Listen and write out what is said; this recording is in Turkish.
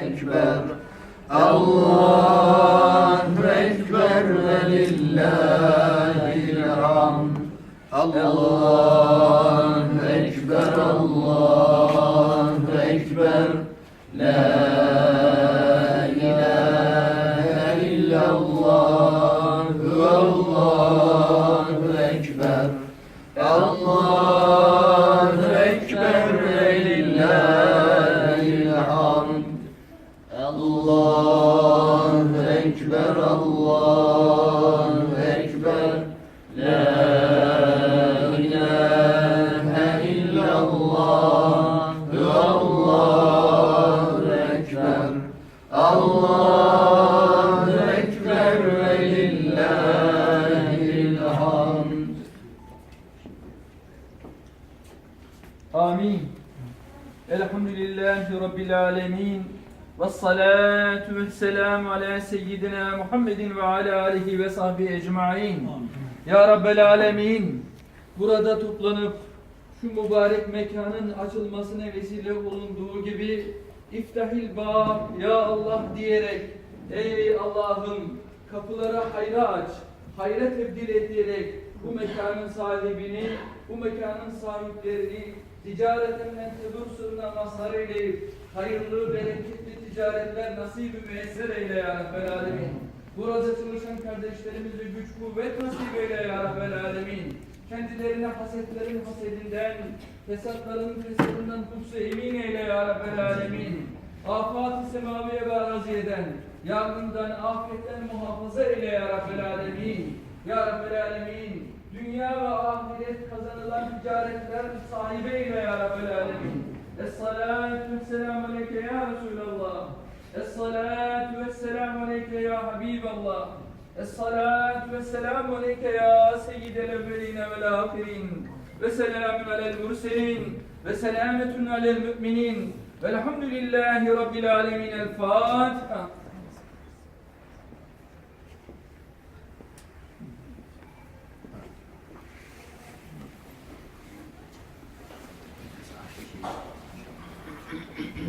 Ekber. Allahu Ekber ve lillahil hamd. Allahu Ekber Allahu Ekber. La ilahe illallah Allahu Allahu Ekber, Allahu Ekber, La ilahe illallah, Allahu Ekber, Allahu Ekber ve lillahil hamd. Amin. Elhamdülillahi Rabbil alemin. والصلاة والسلام على سيدنا محمد وعلى آله ve sahbihi ecmain. Ya Rabbel Alemin burada toplanıp şu mübarek mekanın açılmasına vesile olunduğu gibi iftahil bab ya Allah diyerek ey Allah'ım kapılara hayra aç, hayra tebdil et diyerek bu mekanın sahibini, bu mekanın sahiplerini ticareten mentebur mazhar eyleyip hayırlı, bereketli ticaretler nasip-i müyesser eyle ya Rabbel Alemin. Burada çalışan kardeşlerimize güç kuvvet nasip eyle ya Rabbel Alemin. Kendilerine hasetlerin hasedinden, fesatların fesadından kutsu emin eyle ya Rabbel Alemin. Afat-ı semaviye ve araziyeden, yangından, afetten muhafaza eyle ya Rabbel Alemin. Ya Rabbel Alemin. Dünya ve ahiret kazanılan ticaretler sahibi eyle ya Rabbel Alemin. Ya Resulallah. Es-salatu vesselamu aleyke ya Habiballah. Es-salatu vesselamu aleyke ya seyyidel evveline vel ahirin. Ve selamun alel murselin. Ve selametun alel müminin. Velhamdülillahi Rabbil alemin. El Fatiha.